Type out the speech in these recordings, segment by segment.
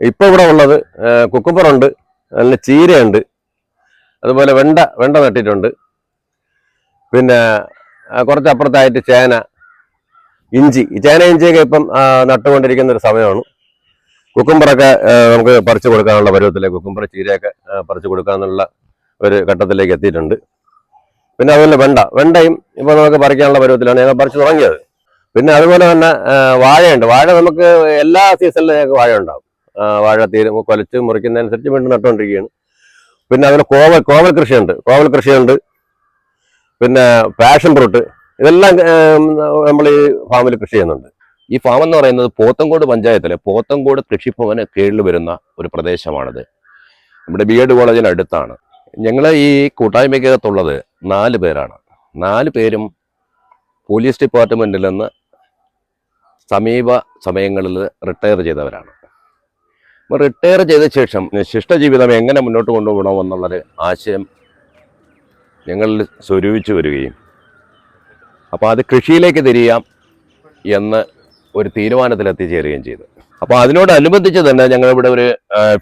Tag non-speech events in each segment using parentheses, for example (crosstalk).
ഇപ്പോൾ ഇവിടെ ഉള്ളത് കുക്കുമ്പറുണ്ട് നല്ല ചീരയുണ്ട് അതുപോലെ വെണ്ട വെണ്ട നട്ടിട്ടുണ്ട്. പിന്നെ കുറച്ചപ്പുറത്തായിട്ട് ചേന ഇഞ്ചി. ചേന ഇഞ്ചിയൊക്കെ ഇപ്പം നട്ടുകൊണ്ടിരിക്കുന്ന ഒരു സമയമാണ്. കുക്കുംബറൊക്കെ നമുക്ക് പറിച്ചു കൊടുക്കാനുള്ള പരുവത്തിലേക്ക് കുക്കുംബർ ചീരയൊക്കെ പറിച്ചു കൊടുക്കാന്നുള്ള ഒരു ഘട്ടത്തിലേക്ക് എത്തിയിട്ടുണ്ട്. പിന്നെ അതുപോലെ വെണ്ട. വെണ്ടയും ഇപ്പോൾ നമുക്ക് പറിക്കാനുള്ള പരുവത്തിലാണ് ഞങ്ങൾ പറിച്ചു തുടങ്ങിയത്. പിന്നെ അതുപോലെ തന്നെ വാഴയുണ്ട്. വാഴ നമുക്ക് എല്ലാ സീസണിലും ഞങ്ങൾക്ക് വാഴ ഉണ്ടാവും. ആ, വാഴ തീരെ കൊലച്ച് മുറിക്കുന്നതനുസരിച്ച് വീണ്ടും നട്ടുകൊണ്ടിരിക്കുകയാണ്. പിന്നെ അതുപോലെ കോവൽ കോവൽ കൃഷിയുണ്ട്. കോവൽ കൃഷിയുണ്ട്. പിന്നെ പാഷൻ ഫ്രൂട്ട്. ഇതെല്ലാം നമ്മൾ ഈ ഫാമിൽ കൃഷി ചെയ്യുന്നുണ്ട്. ഈ ഫാം എന്ന് പറയുന്നത് പോത്തങ്കോട് പഞ്ചായത്തിലെ പോത്തങ്കോട് കൃഷിഭവന് കീഴിൽ വരുന്ന ഒരു പ്രദേശമാണിത്. നമ്മുടെ ബി എഡ് കോളേജിനടുത്താണ് ഞങ്ങൾ ഈ കൂട്ടായ്മയ്ക്കകത്തുള്ളത് നാല് പേരാണ്. നാല് പേരും പോലീസ് ഡിപ്പാർട്ട്മെന്റിൽ നിന്ന് സമീപ സമയങ്ങളിൽ റിട്ടയർ ചെയ്തവരാണ്. റിട്ടയർ ചെയ്ത ശേഷം ശിഷ്ടജീവിതം എങ്ങനെ മുന്നോട്ട് കൊണ്ടുപോകണമെന്നുള്ളൊരു ആശയം ഞങ്ങളിൽ സ്വരൂപിച്ചു വരികയും. അപ്പോൾ അത് കൃഷിയിലേക്ക് തിരിയാം എന്ന് ഒരു തീരുമാനത്തിലെത്തിച്ചേരുകയും ചെയ്തു. അപ്പോൾ അതിനോടനുബന്ധിച്ച് തന്നെ ഞങ്ങളിവിടെ ഒരു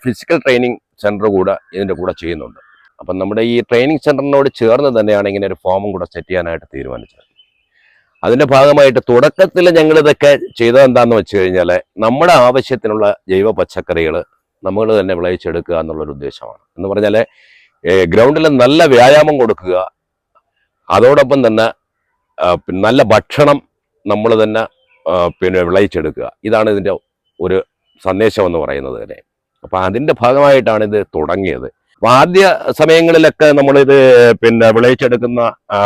ഫിസിക്കൽ ട്രെയിനിങ് സെന്റർ കൂടെ ഇതിന്റെ കൂടെ ചെയ്യുന്നുണ്ട്. അപ്പം നമ്മുടെ ഈ ട്രെയിനിങ് സെന്ററിനോട് ചേർന്ന് തന്നെയാണ് ഇങ്ങനെ ഒരു ഫോമും കൂടെ സെറ്റ് ചെയ്യാനായിട്ട് തീരുമാനിച്ചത്. അതിന്റെ ഭാഗമായിട്ട് തുടക്കത്തിൽ ഞങ്ങൾ ഇതൊക്കെ ചെയ്തത് എന്താണെന്ന് വെച്ച് കഴിഞ്ഞാൽ നമ്മുടെ ആവശ്യത്തിനുള്ള ജൈവ പച്ചക്കറികൾ നമ്മൾ തന്നെ വിളയിച്ചെടുക്കുക എന്നുള്ളൊരു ഉദ്ദേശമാണ്. എന്ന് പറഞ്ഞാൽ ഗ്രൗണ്ടിൽ നല്ല വ്യായാമം കൊടുക്കുക അതോടൊപ്പം തന്നെ നല്ല ഭക്ഷണം നമ്മൾ തന്നെ പിന്നെ വിളയിച്ചെടുക്കുക. ഇതാണ് ഇതിന്റെ ഒരു സന്ദേശം എന്ന് പറയുന്നത് തന്നെ. അപ്പോൾ അതിന്റെ ഭാഗമായിട്ടാണ് ഇത് തുടങ്ങിയത്. അപ്പം ആദ്യ സമയങ്ങളിലൊക്കെ നമ്മളിത് പിന്നെ വിളയിച്ചെടുക്കുന്ന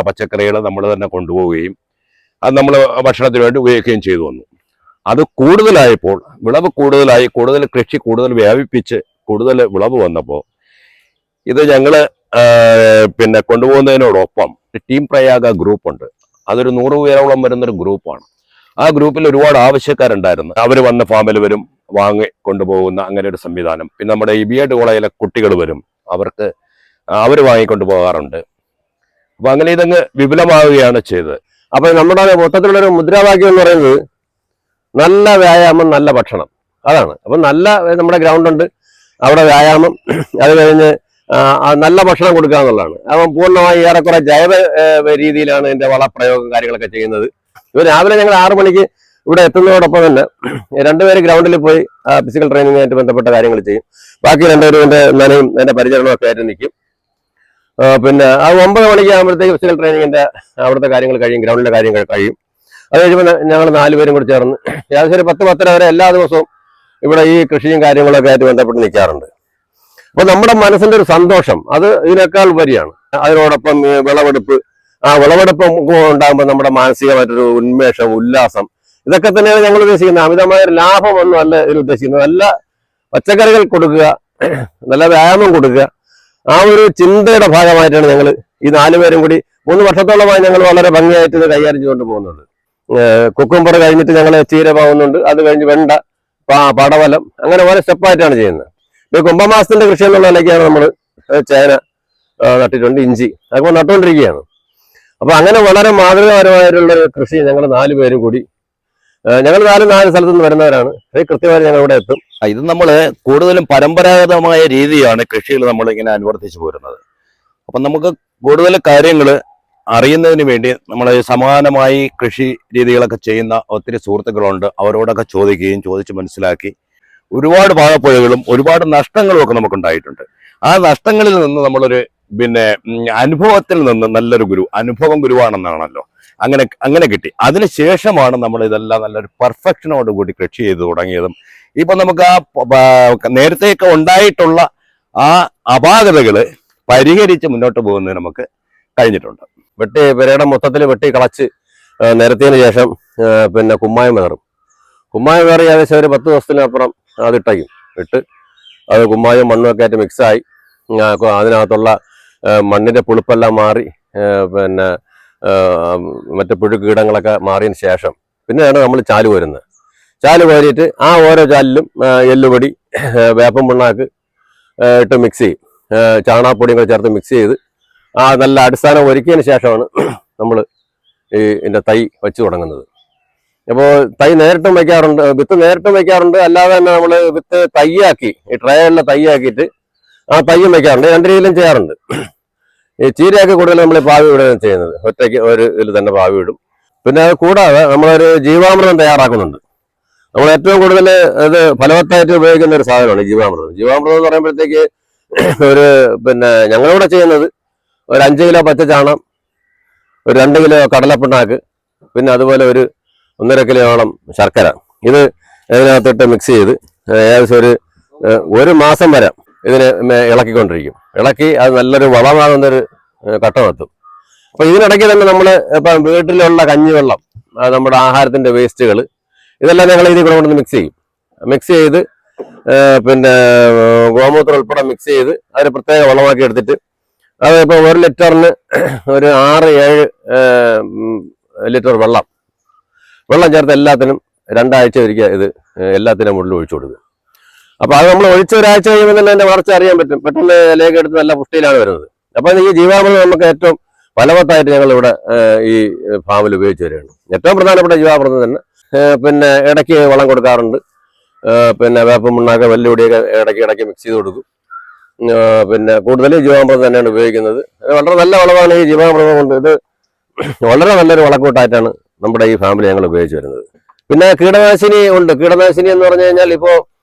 പച്ചക്കറികൾ നമ്മൾ തന്നെ കൊണ്ടുപോവുകയും അത് നമ്മൾ ഭക്ഷണത്തിന് വേണ്ടി ഉപയോഗിക്കുകയും ചെയ്തു വന്നു. അത് കൂടുതലായപ്പോൾ വിളവ് കൂടുതലായി കൂടുതൽ കൃഷി കൂടുതൽ വ്യാപിപ്പിച്ച് കൂടുതൽ വിളവ് വന്നപ്പോൾ ഇത് ഞങ്ങൾ പിന്നെ കൊണ്ടുപോകുന്നതിനോടൊപ്പം ടീം പ്രയാഗ ഗ്രൂപ്പുണ്ട്. അതൊരു നൂറ് പേരോളം വരുന്നൊരു ഗ്രൂപ്പാണ്. ആ ഗ്രൂപ്പിൽ ഒരുപാട് ആവശ്യക്കാരുണ്ടായിരുന്നു. അവർ വന്ന ഫാമിൽ വരും വാങ്ങി കൊണ്ടുപോകുന്ന അങ്ങനെ ഒരു സംവിധാനം. പിന്നെ നമ്മുടെ ഈ ബി എഡ് കോളേജിലെ കുട്ടികൾ വരും അവർക്ക് അവർ വാങ്ങിക്കൊണ്ടു പോകാറുണ്ട്. അപ്പം അങ്ങനെ ഇതങ്ങ് വിപുലമാവുകയാണ് ചെയ്തത്. അപ്പൊ നമ്മുടെ മൊത്തത്തിലുള്ള ഒരു മുദ്രാവാക്യം എന്ന് പറയുന്നത് നല്ല വ്യായാമം നല്ല ഭക്ഷണം. അതാണ്. അപ്പൊ നല്ല നമ്മുടെ ഗ്രൗണ്ട് ഉണ്ട് അവിടെ വ്യായാമം അത് കഴിഞ്ഞ് നല്ല ഭക്ഷണം കൊടുക്കുക എന്നുള്ളതാണ്. അപ്പം പൂർണമായി ഏറെക്കുറെ ജൈവ രീതിയിലാണ് ഇതിന്റെ വളപ്രയോഗം കാര്യങ്ങളൊക്കെ ചെയ്യുന്നത്. ഇവർ രാവിലെ ഞങ്ങൾ ആറു മണിക്ക് ഇവിടെ എത്തുന്നതോടൊപ്പം തന്നെ രണ്ടുപേര് ഗ്രൗണ്ടിൽ പോയി ഫിസിക്കൽ ട്രെയിനിങ്ങുമായിട്ട് ബന്ധപ്പെട്ട കാര്യങ്ങൾ ചെയ്യും. ബാക്കി രണ്ടുപേരും എന്റെ നനയും എന്റെ പരിചരണമൊക്കെ ആയിട്ട് നിൽക്കും. പിന്നെ ആ ഒമ്പത് മണിക്ക് ആകുമ്പോഴത്തേക്ക് ഫിസിക്കൽ ട്രെയിനിങ്ങിന്റെ അവിടുത്തെ കാര്യങ്ങൾ കഴിയും ഗ്രൗണ്ടിലെ കാര്യങ്ങൾ കഴിയും. അത് കഴിയുമ്പോൾ ഞങ്ങൾ നാലുപേരും കൂടി ചേർന്ന് ഏകദേശം ഒരു പത്ത് പത്തര വരെ എല്ലാ ദിവസവും ഇവിടെ ഈ കൃഷിയും കാര്യങ്ങളൊക്കെ ആയിട്ട് ബന്ധപ്പെട്ട് നിൽക്കാറുണ്ട്. അപ്പൊ നമ്മുടെ മനസ്സിന്റെ ഒരു സന്തോഷം അത് ഇതിനേക്കാൾ ഉപരിയാണ്. അതിനോടൊപ്പം വിളവെടുപ്പ് ആ വിളവെടുപ്പ് ഉണ്ടാകുമ്പോൾ നമ്മുടെ മാനസികമായിട്ടൊരു ഉന്മേഷം ഉല്ലാസം ഇതൊക്കെ തന്നെയാണ് ഞങ്ങൾ ഉദ്ദേശിക്കുന്നത്. അമിതമായ ഒരു ലാഭമൊന്നും അല്ല ഇതിൽ ഉദ്ദേശിക്കുന്നത്. നല്ല പച്ചക്കറികൾ കൊടുക്കുക നല്ല വ്യായാമം കൊടുക്കുക ആ ഒരു ചിന്തയുടെ ഭാഗമായിട്ടാണ് ഞങ്ങൾ ഈ നാലുപേരും കൂടി മൂന്ന് വർഷത്തോളമായി ഞങ്ങൾ വളരെ ഭംഗിയായിട്ട് ഇത് കൈകാര്യം ചെയ്തുകൊണ്ട് പോകുന്നുണ്ട്. കുക്കുംബർ കഴിഞ്ഞിട്ട് ഞങ്ങൾ ചീര പോകുന്നുണ്ട് അത് കഴിഞ്ഞ് വെണ്ട പടവലം അങ്ങനെ ഓരോ സ്റ്റെപ്പായിട്ടാണ് ചെയ്യുന്നത്. ഈ കുംഭമാസത്തിന്റെ കൃഷി എന്നുള്ള നിലയ്ക്കാണ് നമ്മൾ ചേന നട്ടിട്ടുണ്ട് ഇഞ്ചി അതൊക്കെ നട്ടുകൊണ്ടിരിക്കുകയാണ്. അപ്പൊ അങ്ങനെ വളരെ മാതൃകാപരമായിട്ടുള്ള കൃഷി ഞങ്ങൾ നാല് പേരും കൂടി ഞങ്ങൾ നാല് നാല് സ്ഥലത്തു നിന്ന് വരുന്നവരാണ്. അത് കൃത്യമായി ഞങ്ങൾ ഇവിടെ എത്തും. ഇത് നമ്മൾ കൂടുതലും പരമ്പരാഗതമായ രീതിയാണ് കൃഷിയിൽ നമ്മൾ ഇങ്ങനെ അനുവർത്തിച്ചു പോരുന്നത്. അപ്പം നമുക്ക് കൂടുതൽ കാര്യങ്ങൾ അറിയുന്നതിന് വേണ്ടി നമ്മൾ സമാനമായി കൃഷി രീതികളൊക്കെ ചെയ്യുന്ന ഒത്തിരി സുഹൃത്തുക്കളുണ്ട്. അവരോടൊക്കെ ചോദിക്കുകയും ചോദിച്ച് മനസ്സിലാക്കി ഒരുപാട് പാകപ്പുഴകളും ഒരുപാട് നഷ്ടങ്ങളും ഒക്കെ നമുക്കുണ്ടായിട്ടുണ്ട്. ആ നഷ്ടങ്ങളിൽ നിന്ന് നമ്മളൊരു പിന്നെ അനുഭവത്തിൽ നിന്ന് നല്ലൊരു ഗുരു അനുഭവം ഗുരുവാണെന്നാണല്ലോ. അങ്ങനെ അങ്ങനെ കിട്ടി. അതിനുശേഷമാണ് നമ്മൾ ഇതെല്ലാം നല്ലൊരു പെർഫെക്ഷനോട് കൂടി കൃഷി ചെയ്തു തുടങ്ങിയതും. ഇപ്പൊ നമുക്ക് ആ നേരത്തെയൊക്കെ ഉണ്ടായിട്ടുള്ള ആ അപാകതകൾ പരിഹരിച്ച് മുന്നോട്ട് പോകുന്നതിന് നമുക്ക് കഴിഞ്ഞിട്ടുണ്ട്. വെട്ടി പെരയുടെ മൊത്തത്തിൽ വെട്ടി കളച്ച് നിരത്തിയതിന് ശേഷം പിന്നെ കുമ്മായം വേറും. കുമ്മായം വേറി ഏകദേശം ഒരു പത്ത് ദിവസത്തിനപ്പുറം അത് ഇട്ടയ്ക്കും ഇട്ട് അത് കുമ്മായം മണ്ണും ഒക്കെ ആയിട്ട് മിക്സായി അതിനകത്തുള്ള മണ്ണിന്റെ പുളിപ്പെല്ലാം മാറി പിന്നെ മറ്റ് പുഴു കീടങ്ങളൊക്കെ മാറിയതിന് ശേഷം പിന്നെയാണ് നമ്മൾ ചാൽ വരുന്നത് ചാൽ കോരിയിട്ട് ആ ഓരോ ചാലിലും എല്ലുപൊടി വേപ്പം പിണ്ണാക്ക് ഇട്ട് മിക്സ് ചെയ്യും. ചാണാപ്പൊടിയും കൂടെ ചേർത്ത് മിക്സ് ചെയ്ത് ആ നല്ല അടിസ്ഥാനം ഒരുക്കിയതിന് ശേഷമാണ് (clears throat) നമ്മൾ ഈ ഇതിന്റെ തൈ വെച്ച് തുടങ്ങുന്നത്. അപ്പോൾ തൈ നേരിട്ടും വയ്ക്കാറുണ്ട് വിത്ത് നേരിട്ടും വയ്ക്കാറുണ്ട് അല്ലാതെ തന്നെ നമ്മൾ വിത്ത് തയ്യാക്കി ഈ ട്രയലിലെ തയ്യാക്കിയിട്ട് ആ തയ്യും വയ്ക്കാറുണ്ട് രണ്ട് രീതിയിലും ചെയ്യാറുണ്ട്. ഈ ചീരയൊക്കെ കൂടുതൽ നമ്മൾ പാവി വിടുകയാണ് ചെയ്യുന്നത്. ഒറ്റയ്ക്ക് ഒരു ഇതിൽ തന്നെ പാവി വിടും. പിന്നെ അത് കൂടാതെ നമ്മളൊരു ജീവാമൃതം തയ്യാറാക്കുന്നുണ്ട്. നമ്മൾ ഏറ്റവും കൂടുതൽ ഇത് ഫലവത്തായിട്ട് ഉപയോഗിക്കുന്ന ഒരു സാധനമാണ് ജീവാമൃതം. ജീവാമൃതം എന്ന് പറയുമ്പോഴത്തേക്ക് ഒരു പിന്നെ ഞങ്ങളിവിടെ ചെയ്യുന്നത് ഒരു അഞ്ച് കിലോ പച്ച ചാണം ഒരു രണ്ട് കിലോ കടലപ്പിണ്ണാക്ക് പിന്നെ അതുപോലെ ഒരു ഒന്നര കിലോയോളം ശർക്കര. ഇത് ഇതിനകത്തിട്ട് മിക്സ് ചെയ്ത് ഏകദേശം ഒരു ഒരു മാസം വരെ ഇതിനെ ഇളക്കിക്കൊണ്ടിരിക്കും. ഇളക്കി അത് നല്ലൊരു വളമാകുന്നൊരു ഘട്ടമെത്തും അപ്പൊ ഇതിനിടയ്ക്ക് തന്നെ നമ്മൾ ഇപ്പം വീട്ടിലുള്ള കഞ്ഞിവെള്ളം നമ്മുടെ ആഹാരത്തിന്റെ വേസ്റ്റുകൾ ഇതെല്ലാം ഞങ്ങൾ ഇതിൽ കൂടെ കൊണ്ടുവന്ന് മിക്സ് ചെയ്യും. മിക്സ് ചെയ്ത് പിന്നെ ഗോമൂത്രം ഉൾപ്പെടെ മിക്സ് ചെയ്ത് അതിന് പ്രത്യേക വളമാക്കി എടുത്തിട്ട് അത് ഇപ്പോൾ ഒരു ലിറ്ററിന് ഒരു ആറ് ഏഴ് ലിറ്റർ വെള്ളം. വെള്ളം ചേർത്ത് എല്ലാത്തിനും രണ്ടാഴ്ച ഒരിക്കൽ ഇത് എല്ലാത്തിനും മുകളിൽ ഒഴിച്ചു കൊടുക്കുക. അപ്പൊ അത് നമ്മൾ ഒഴിച്ച ഒരാഴ്ച കഴിയുമ്പോൾ തന്നെ അതിന്റെ വളർച്ച അറിയാൻ പറ്റും. പെട്ടെന്ന് ഇലയൊക്കെ എടുത്ത് നല്ല പുഷ്ടിയിലാണ് വരുന്നത്. അപ്പൊ ഈ ജീവാമൃതം നമുക്ക് ഏറ്റവും ഫലവത്തായിട്ട് ഞങ്ങൾ ഇവിടെ ഈ ഫാമിൽ ഉപയോഗിച്ച് വരികയാണ്. ഏറ്റവും പ്രധാനപ്പെട്ട ജീവാമൃതം തന്നെ പിന്നെ ഇടയ്ക്ക് വളം കൊടുക്കാറുണ്ട്. പിന്നെ വേപ്പം മുണ്ണാക്ക വെല്ലുപൊടിയൊക്കെ ഇടയ്ക്ക് ഇടയ്ക്ക് മിക്സ് ചെയ്ത് കൊടുക്കും. പിന്നെ കൂടുതൽ ജീവാമൃതം തന്നെയാണ് ഉപയോഗിക്കുന്നത്. വളരെ നല്ല വളമാണ് ഈ ജീവാമൃതം കൊണ്ട്. ഇത് വളരെ നല്ലൊരു വളക്കൂട്ടായിട്ടാണ് നമ്മുടെ ഈ ഫാമിലി ഞങ്ങൾ ഉപയോഗിച്ച് വരുന്നത്. പിന്നെ കീടനാശിനി ഉണ്ട്. കീടനാശിനി എന്ന് പറഞ്ഞു കഴിഞ്ഞാൽ ഇപ്പോ ഉം,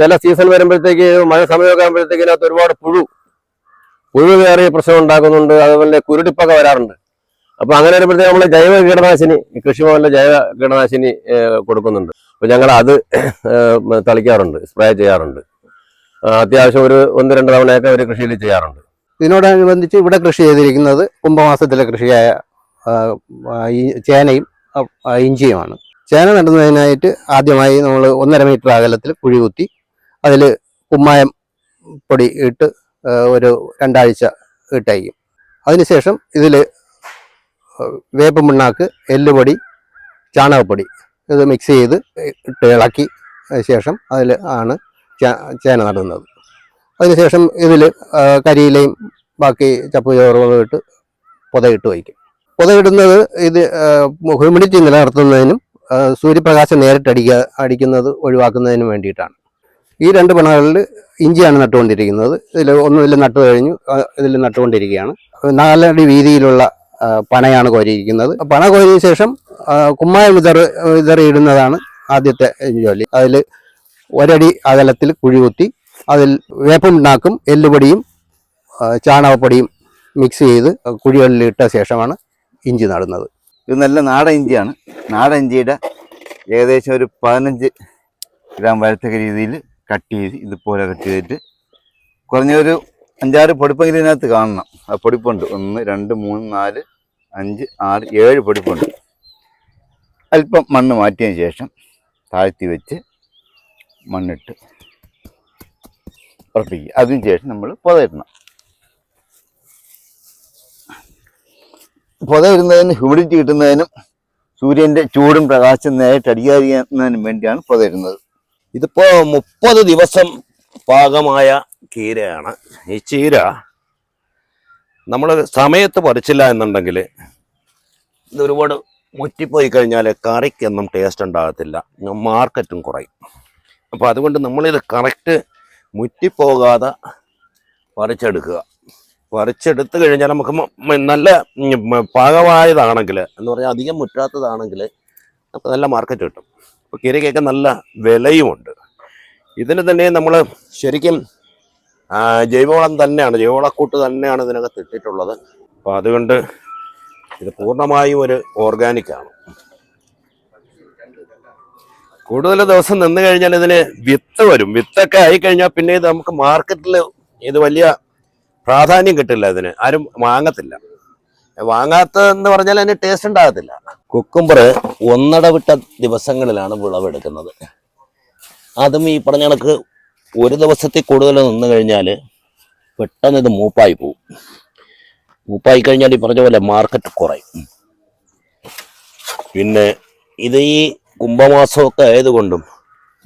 ചില സീസൺ വരുമ്പോഴത്തേക്ക് മഴ സമയമൊക്കെ ആകുമ്പോഴത്തേക്ക് അതിനകത്ത് ഒരുപാട് പുഴു പുഴു കയറിയ പ്രശ്നം ഉണ്ടാക്കുന്നുണ്ട്. അതുപോലെ കുരുടിപ്പൊക്കെ വരാറുണ്ട്. അപ്പൊ അങ്ങനെ വരുമ്പോഴത്തേക്ക് നമ്മൾ ജൈവ കീടനാശിനി കൃഷി കൃഷിഭവനിലെ ജൈവ കീടനാശിനി കൊടുക്കുന്നുണ്ട്. അപ്പൊ ഞങ്ങൾ അത് തളിക്കാറുണ്ട് സ്പ്രേ ചെയ്യാറുണ്ട്. അത്യാവശ്യം ഒരു ഒന്ന് രണ്ട് തവണയൊക്കെ ഒരു കൃഷിയിൽ ചെയ്യാറുണ്ട്. ഇതിനോടനുബന്ധിച്ച് ഇവിടെ കൃഷി ചെയ്തിരിക്കുന്നത് കുംഭമാസത്തിലെ കൃഷിയായ ഈ ചേനയും ഇഞ്ചിയുമാണ്. ചേന നടുന്നതിനായിട്ട് ആദ്യമായി നമ്മൾ ഒന്നര മീറ്റർ അകലത്തിൽ കുഴി കുത്തി അതിൽ കുമ്മായം പൊടി ഇട്ട് ഒരു രണ്ടാഴ്ച ഇട്ടയക്കും. അതിനുശേഷം ഇതിൽ വേപ്പ് പിണ്ണാക്ക് എല്ലുപൊടി ചാണകപ്പൊടി ഇത് മിക്സ് ചെയ്ത് ഇട്ട് ഇളക്കി ശേഷം അതിൽ ആണ് ചേന നടുന്നത്. അതിനുശേഷം ഇതിൽ കരിയിലയും ബാക്കി ചപ്പ് ചോറുകളും ഇട്ട് പുതയിട്ട് വയ്ക്കും. പുതയിടുന്നത് ഇത് ഹ്യൂമിഡിറ്റി നിലനിർത്തുന്നതിനും സൂര്യപ്രകാശം നേരിട്ട് അടിക്കുക അടിക്കുന്നത് ഒഴിവാക്കുന്നതിന് വേണ്ടിയിട്ടാണ്. ഈ രണ്ട് പിണകളിൽ ഇഞ്ചിയാണ് നട്ടുകൊണ്ടിരിക്കുന്നത്. ഇതിൽ ഒന്നുമില്ല നട്ടു കഴിഞ്ഞു. ഇതിൽ നട്ടുകൊണ്ടിരിക്കുകയാണ്. നാലടി വീതിയിലുള്ള പണയാണ് കോരിയിരിക്കുന്നത്. പണ കോരിയ ശേഷം കുമ്മായ വിതറ് വിതറിയിടുന്നതാണ് ആദ്യത്തെ ജോലി. അതിൽ ഒരടി അകലത്തിൽ കുഴികുത്തി അതിൽ അതിൽ നാക്കും എല്ലുപൊടിയും ചാണകപ്പൊടിയും മിക്സ് ചെയ്ത് കുഴികളിൽ ഇട്ട ശേഷമാണ് ഇഞ്ചി നടുന്നത്. ഇത് നല്ല നാടൻ ഇഞ്ചിയാണ്. നാടൻ ഇഞ്ചിയുടെ ഏകദേശം ഒരു പതിനഞ്ച് ഗ്രാം വരത്തക്ക രീതിയിൽ കട്ട് ചെയ്ത് ഇതുപോലെ കട്ട് ചെയ്തിട്ട് കുറഞ്ഞൊരു അഞ്ചാറ് പൊടിപ്പെങ്കിലും ഇതിനകത്ത് കാണണം. ആ പൊടിപ്പുണ്ട്. ഒന്ന് രണ്ട് മൂന്ന് നാല് അഞ്ച് ആറ് ഏഴ് പൊടിപ്പുണ്ട്. അല്പം മണ്ണ് മാറ്റിയതിന് ശേഷം താഴ്ത്തി വെച്ച് മണ്ണിട്ട് ഉറപ്പിക്കുക. അതിന് ശേഷം നമ്മൾ പുതയിടണം. പുതയിടുന്നതിന് ഹ്യൂമിഡിറ്റി കിട്ടുന്നതിനും സൂര്യന്റെ ചൂടും പ്രകാശം നേരിട്ട് അടിക്കാതിരിക്കുന്നതിനും വേണ്ടിയാണ് വരുന്നത് ഇതിപ്പോൾ മുപ്പത് ദിവസം പാകമായ കീരയാണ്. ഈ ചീര നമ്മൾ സമയത്ത് പറിച്ചില്ല എന്നുണ്ടെങ്കിൽ ഇത് ഒരുപാട് മുറ്റിപ്പോയി കഴിഞ്ഞാൽ കറിക്കൊന്നും ടേസ്റ്റ് ഉണ്ടാകത്തില്ല. മാർക്കറ്റും കുറയും. അപ്പോൾ അതുകൊണ്ട് നമ്മളിത് കറക്റ്റ് മുറ്റിപ്പോകാതെ പറിച്ചെടുക്കുക. പറിച്ചെടുത്ത് കഴിഞ്ഞാൽ നമുക്ക് നല്ല പാകമായതാണെങ്കിൽ എന്ന് പറഞ്ഞാൽ അധികം മുറ്റാത്തതാണെങ്കിൽ നമുക്ക് നല്ല മാർക്കറ്റ് കിട്ടും. അപ്പോൾ കീരയ്ക്കൊക്കെ നല്ല വിലയുമുണ്ട്. ഇതിന് തന്നെ നമ്മൾ ശരിക്കും ജൈവവളം തന്നെയാണ് ജൈവവളക്കൂട്ട് തന്നെയാണ് ഇതിനകത്ത് ഇട്ടിട്ടുള്ളത്. അപ്പോൾ അതുകൊണ്ട് ഇത് പൂർണമായും ഒരു ഓർഗാനിക്കാണ് കൂടുതൽ ദിവസം നിന്ന് കഴിഞ്ഞാൽ ഇതിന് വിത്ത് വരും. വിത്തൊക്കെ ആയിക്കഴിഞ്ഞാൽ പിന്നെ ഇത് നമുക്ക് മാർക്കറ്റിൽ ഇത് വലിയ പ്രാധാന്യം കിട്ടില്ല അതിന്. ആരും വാങ്ങത്തില്ല. വാങ്ങാത്തതെന്ന് പറഞ്ഞാൽ അതിന് ടേസ്റ്റ് ഉണ്ടാകത്തില്ല. കുക്കുംബർ ഒന്നടവിട്ട ദിവസങ്ങളിലാണ് വിളവെടുക്കുന്നത്. അതും ഈ പറഞ്ഞ കണക്ക് ഒരു ദിവസത്തിൽ കൂടുതൽ നിന്ന് കഴിഞ്ഞാൽ പെട്ടെന്ന് ഇത് മൂപ്പായി പോവും. മൂപ്പായി കഴിഞ്ഞാൽ ഈ പറഞ്ഞ പോലെ മാർക്കറ്റ് കുറയും. പിന്നെ ഇത് ഈ കുംഭമാസമൊക്കെ ആയതുകൊണ്ടും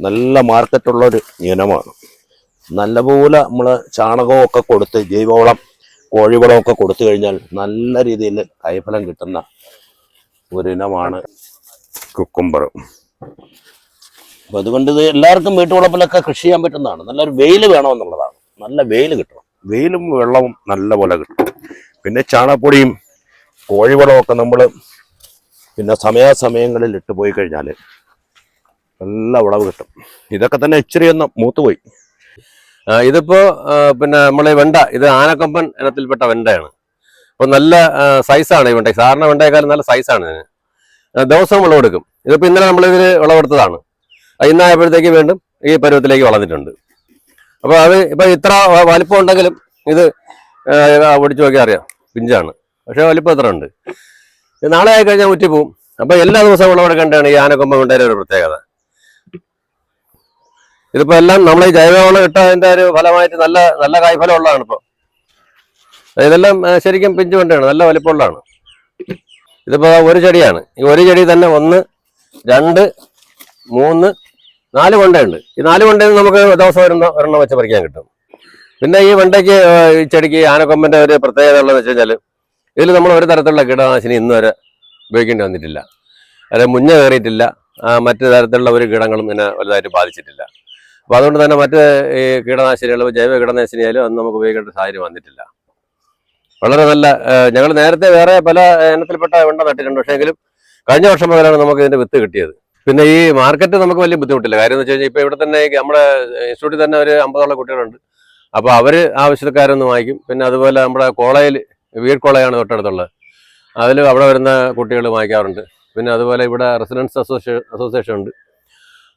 നല്ല മാർക്കറ്റുള്ളൊരു ഇനമാണ്. നല്ലപോലെ നമ്മൾ ചാണകമൊക്കെ കൊടുത്ത് ജൈവവളം കോഴിവളമൊക്കെ കൊടുത്തു കഴിഞ്ഞാൽ നല്ല രീതിയിൽ കൈഫലം കിട്ടുന്ന ഒരു ഇനമാണ് കുക്കുംബർ. അപ്പൊ അതുകൊണ്ട് ഇത് എല്ലാവർക്കും വീട്ടുവളപ്പിലൊക്കെ കൃഷി ചെയ്യാൻ പറ്റുന്നതാണ്. നല്ലൊരു വെയിൽ വേണമെന്നുള്ളതാണ്. നല്ല വെയിൽ കിട്ടണം. വെയിലും വെള്ളവും നല്ല പോലെ കിട്ടും പിന്നെ ചാണകപ്പൊടിയും കോഴിവളവും ഒക്കെ നമ്മൾ പിന്നെ സമയാസമയങ്ങളിൽ ഇട്ട് പോയി കഴിഞ്ഞാൽ നല്ല വിളവ് കിട്ടും. ഇതൊക്കെ തന്നെ ഇച്ചിരി ഒന്ന് മൂത്തുപോയി. ഇതിപ്പോ പിന്നെ നമ്മളെ വെണ്ട ഇത് ആനക്കൊമ്പൻ ഇനത്തിൽപ്പെട്ട വെണ്ടയാണ്. അപ്പൊ നല്ല സൈസാണ് ഈ വെണ്ട സാധാരണ വെണ്ടയേക്കാളും നല്ല സൈസാണ് ഇതിന്. ദിവസവും വിളവെടുക്കും ഇതിപ്പോ ഇന്നലെ നമ്മൾ ഇതിൽ വിളവെടുത്തതാണ് ഇന്നായപ്പോഴത്തേക്ക് വീണ്ടും ഈ പരുവത്തിലേക്ക് വളർന്നിട്ടുണ്ട്. അപ്പൊ അത് ഇപ്പൊ ഇത്ര വലിപ്പം ഉണ്ടെങ്കിലും ഇത് ഒടിച്ചു നോക്കിയാൽ അറിയാം. പിഞ്ചാണ്. പക്ഷെ വലിപ്പം ഇത്ര ഉണ്ട്. നാളെ ആയി കഴിഞ്ഞാൽ ഉറ്റിപ്പോവും അപ്പൊ എല്ലാ ദിവസവും വിളവെടുക്കേണ്ടതാണ് ഈ ആനക്കൊമ്പ വെണ്ടയുടെ ഒരു പ്രത്യേകത. ഇതിപ്പോ എല്ലാം നമ്മൾ ഈ ജൈവവളം ഇട്ടതിന്റെ ഒരു ഫലമായിട്ട് നല്ല നല്ല കായ്ഫലം ഉള്ളതാണ് ഇപ്പൊ. ഇതെല്ലാം ശരിക്കും പിഞ്ചു കൊണ്ടാണ് നല്ല വലിപ്പമുള്ളതാണ്. ഇതിപ്പോ ഒരു ചെടിയാണ്. ഈ ഒരു ചെടി തന്നെ ഒന്ന് രണ്ട് മൂന്ന് നാല് കൊണ്ടയുണ്ട്. ഈ നാല് കൊണ്ടയിൽ നമുക്ക് ദിവസം ഒരു ഒരെണ്ണം വെച്ച് പറിക്കാൻ കിട്ടും. പിന്നെ ഈ വെണ്ടയ്ക്ക് ഈ ചെടിക്ക് ആനക്കൊമ്പന്റെ ഒരു പ്രത്യേകത ഉള്ളതെന്ന് വെച്ച് കഴിഞ്ഞാൽ ഇതിൽ നമ്മൾ ഒരു തരത്തിലുള്ള കീടനാശിനി ഇന്ന് വരെ ഉപയോഗിക്കേണ്ടി വന്നിട്ടില്ല. അതായത് മുഞ്ഞ കയറിയിട്ടില്ല. മറ്റു തരത്തിലുള്ള ഒരു കീടങ്ങളും ഇതിനെ വലുതായിട്ട് ബാധിച്ചിട്ടില്ല. അപ്പൊ അതുകൊണ്ട് തന്നെ മറ്റ് ഈ കീടനാശിനികളും ജൈവ കീടനാശിനിയാലും അന്ന് നമുക്ക് ഉപയോഗിക്കേണ്ട സാഹചര്യം വന്നിട്ടില്ല. വളരെ നല്ല ഞങ്ങൾ നേരത്തെ വേറെ പല ഇനത്തിൽപ്പെട്ട വെണ്ട നട്ടിട്ടുണ്ട്. പക്ഷേ എങ്കിലും കഴിഞ്ഞ വർഷം മുതലാണ് നമുക്ക് ഇതിന്റെ വിത്ത് കിട്ടിയത്. പിന്നെ ഈ മാർക്കറ്റ് നമുക്ക് വലിയ ബുദ്ധിമുട്ടില്ല. കാര്യം എന്ന് വെച്ച് കഴിഞ്ഞാൽ ഇപ്പൊ ഇവിടെ തന്നെ നമ്മുടെ ഇൻസ്റ്റിറ്റ്യൂട്ടിൽ തന്നെ ഒരു അമ്പതോളം കുട്ടികളുണ്ട്. അപ്പോൾ അവർ ആവശ്യക്കാരൊന്ന് വാങ്ങിക്കും. പിന്നെ അതുപോലെ നമ്മുടെ കോളേജിൽ വീട് കോളേജാണ് തൊട്ടടുത്തുള്ളത്. അതിൽ അവിടെ വരുന്ന കുട്ടികൾ വാങ്ങിക്കാറുണ്ട്. പിന്നെ അതുപോലെ ഇവിടെ റെസിഡൻസ് അസോസിയേഷൻ അസോസിയേഷൻ ഉണ്ട്.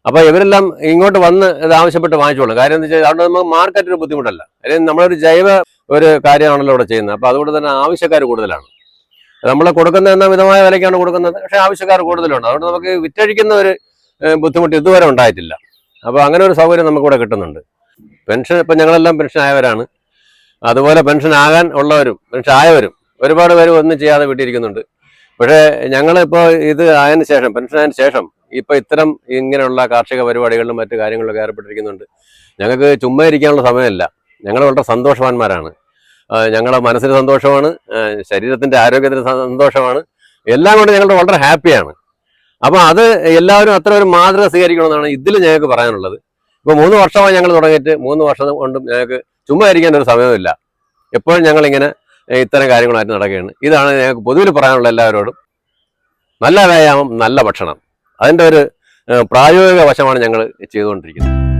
അപ്പൊ ഇവരെല്ലാം ഇങ്ങോട്ട് വന്ന് ഇത് ആവശ്യപ്പെട്ട് വാങ്ങിച്ചോളും. കാര്യം എന്താ വെച്ചാൽ അവിടെ നമുക്ക് മാർക്കറ്റ് ഒരു ബുദ്ധിമുട്ടല്ല. അല്ലെങ്കിൽ നമ്മളൊരു ജൈവ ഒരു കാര്യമാണല്ലോ ഇവിടെ ചെയ്യുന്നത്. അപ്പൊ അതുകൊണ്ട് തന്നെ ആവശ്യക്കാർ കൂടുതലാണ്. നമ്മൾ കൊടുക്കുന്ന എന്ന മിതമായ വിലയ്ക്കാണ് കൊടുക്കുന്നത്. പക്ഷെ ആവശ്യക്കാർ കൂടുതലുണ്ട്. അതുകൊണ്ട് നമുക്ക് വിറ്റഴിക്കുന്ന ഒരു ബുദ്ധിമുട്ട് ഇതുവരെ ഉണ്ടായിട്ടില്ല. അപ്പൊ അങ്ങനെ ഒരു സൗകര്യം നമുക്കിവിടെ കിട്ടുന്നുണ്ട്. പെൻഷൻ ഇപ്പം ഞങ്ങളെല്ലാം പെൻഷൻ ആയവരാണ് അതുപോലെ പെൻഷൻ ആകാൻ ഉള്ളവരും പെൻഷൻ ആയവരും ഒരുപാട് പേര് ഒന്നും ചെയ്യാതെ വിട്ടിരിക്കുന്നുണ്ട്. പക്ഷേ ഞങ്ങളിപ്പോൾ ഇത് ആയതിനു ശേഷം പെൻഷൻ ആയതിനു ശേഷം ഇപ്പൊ ഇത്തരം ഇങ്ങനെയുള്ള കാർഷിക പരിപാടികളിലും മറ്റു കാര്യങ്ങളിലൊക്കെ ഏർപ്പെട്ടിരിക്കുന്നുണ്ട്. ഞങ്ങൾക്ക് ചുമ്മാ ഇരിക്കാനുള്ള സമയമല്ല. ഞങ്ങൾ വളരെ സന്തോഷവാന്മാരാണ്. ഞങ്ങളുടെ മനസ്സിന് സന്തോഷമാണ് ശരീരത്തിന്റെ ആരോഗ്യത്തിന് സന്തോഷമാണ്. എല്ലാം കൊണ്ട് ഞങ്ങൾ വളരെ ഹാപ്പിയാണ്. അപ്പൊ അത് എല്ലാവരും അത്ര ഒരു മാതൃക സ്വീകരിക്കണമെന്നാണ് ഇതിൽ ഞങ്ങൾക്ക് പറയാനുള്ളത്. ഇപ്പൊ മൂന്ന് വർഷമായി ഞങ്ങൾ തുടങ്ങിയിട്ട് മൂന്ന് വർഷം കൊണ്ടും ഞങ്ങൾക്ക് ചുമ്മാ ഇരിക്കാൻ ഒരു സമയമില്ല എപ്പോഴും ഞങ്ങൾ ഇങ്ങനെ ഇത്തരം കാര്യങ്ങളായിട്ട് നടക്കുകയാണ്. ഇതാണ് ഞങ്ങൾക്ക് പൊതുവിൽ പറയാനുള്ള എല്ലാവരോടും. നല്ല വ്യായാമം നല്ല ഭക്ഷണം. അതിന്റെ ഒരു പ്രായോഗിക വശമാണ് ഞങ്ങൾ ചെയ്തുകൊണ്ടിരിക്കുന്നത്.